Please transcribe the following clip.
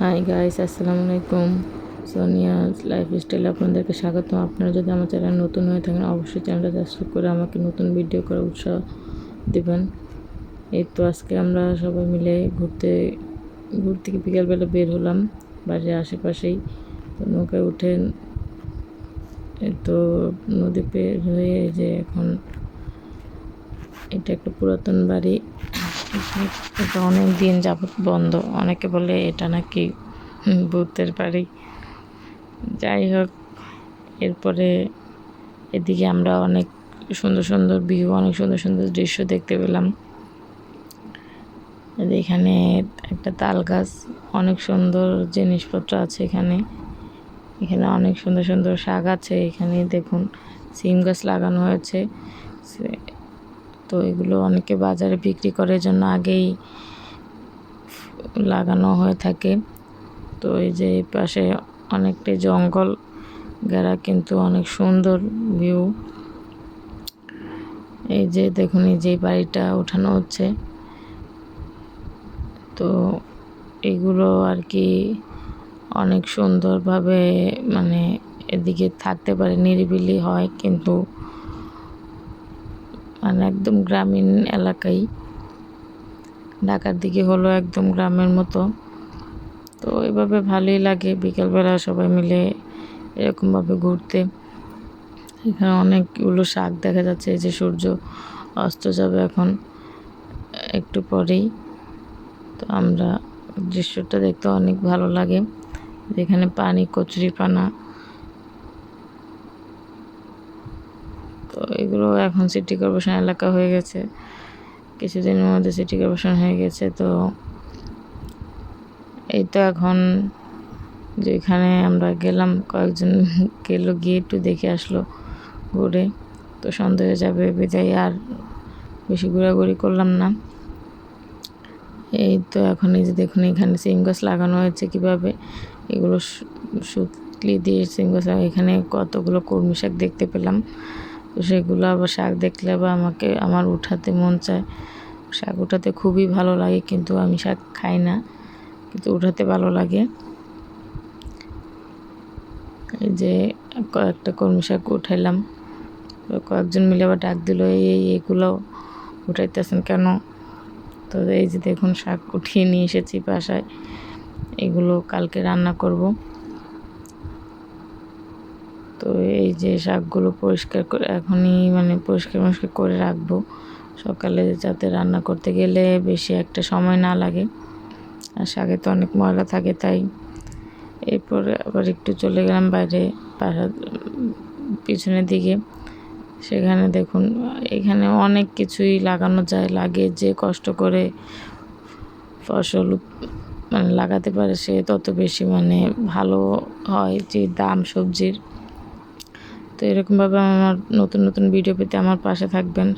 Hi guys আসসালামু আলাইকুম Sonia life style আপনাদেরকে স্বাগতম। আপনারা যদি আমার চ্যানেল নতুন হয়ে থাকেন, অবশ্যই চ্যানেলটা সাবস্ক্রাইব করে আমাকে নতুন ভিডিও করার উৎসাহ দেবেন। এই তো আজকে আমরা সবাই মিলে ঘুরতে ঘুরতে থেকে বিকালবেলা বের হলাম বাড়ির আশেপাশেই। তো নৌকায় উঠে তো নদী পের হয়ে যে এখন, এটা একটা পুরাতন বাড়ি। এটা অনেক দিন যাবত বন্ধ। অনেকে বলে এটা নাকি ভূতের বাড়ি। যাই হোক, এরপরে এদিকে আমরা অনেক সুন্দর সুন্দর ভিউ অনেক সুন্দর সুন্দর দৃশ্য দেখতে পেলাম। এখানে একটা তাল গাছ, অনেক সুন্দর জিনিসপত্র আছে এখানে। এখানে অনেক সুন্দর সুন্দর শাক আছে, এখানে দেখুন, সিম গাছ লাগানো হয়েছে। তো এগুলো অনেকে বাজারে বিক্রি করে জন্য আগেই লাগানো হয়ে থাকে। তো এই যে এই পাশে অনেকটাই জঙ্গল ঘেরা কিন্তু অনেক সুন্দর ভিউ এই যে দেখুন, এই যে বাড়িটা উঠানো হচ্ছে। তো এগুলো আর কি অনেক সুন্দরভাবে মানে এদিকে থাকতে পারে, নিরিবিলি হয়, কিন্তু মানে একদম গ্রামীণ এলাকাই। ঢাকার দিকে হলো একদম গ্রামের মতো। তো এভাবে ভালোই লাগে বিকেলবেলা সবাই মিলে এরকমভাবে ঘুরতে। এখানে অনেকগুলো শাক দেখা যাচ্ছে যে সূর্য অস্ত যাবে এখন একটু পরেই। তো আমরা দৃশ্যটা দেখতে অনেক ভালো লাগে। যেখানে পানি কচুরি পানা তো এগুলো এখন সিটি কর্পোরেশন এলাকা হয়ে গেছে। কিছুদিনের মধ্যে সিটি কর্পোরেশন হয়ে গেছে, তো এই তো এখন যেখানে আমরা গেলাম, কয়েকজন গেল, গিয়ে একটু দেখে আসলো ঘুরে তো সন্ধ্যা হয়ে যাবে, বিদায় আর বেশি ঘোরাঘুরি করলাম না। এই তো এখন এই যে দেখুন, এখানে সিম গাছ লাগানো হয়েছে কীভাবে। এগুলো সুতলি দিয়ে সিম গাছ এখানে কতগুলো কর্মী শাক দেখতে পেলাম। তো সেগুলো আবার শাক দেখলে আবার আমাকে, আমার উঠাতে মন চায়। শাক উঠাতে খুবই ভালো লাগে, কিন্তু আমি শাক খাই না, কিন্তু উঠাতে ভালো লাগে। এই যে কয়েকটা কর্মী শাক উঠাইলাম, কয়েকজন মিলে আবার ডাক দিল, এই এই, এগুলো উঠাইতেছেন কেন? তো এই যে দেখুন, শাক উঠিয়ে নিয়ে এসেছি বাসায়, এগুলো কালকে রান্না করব। তো এই যে শাকগুলো পরিষ্কার করে এখনই মানে পরিষ্কার পরিষ্কার করে রাখব। সকালে যাতে রান্না করতে গেলে বেশি একটা সময় না লাগে। আর শাকে তো অনেক ময়লা থাকে তাই। এরপরে আবার একটু চলে গেলাম বাইরে বাসার পিছনের দিকে। সেখানে দেখুন, এখানে অনেক কিছুই লাগানো যায়, লাগে যে কষ্ট করে ফসল মানে লাগাতে পারে সে তত বেশি মানে ভালো হয় যে দাম সবজির। তো এরকমভাবে আমার নতুন নতুন ভিডিও পেতে আমার পাশে থাকবেন।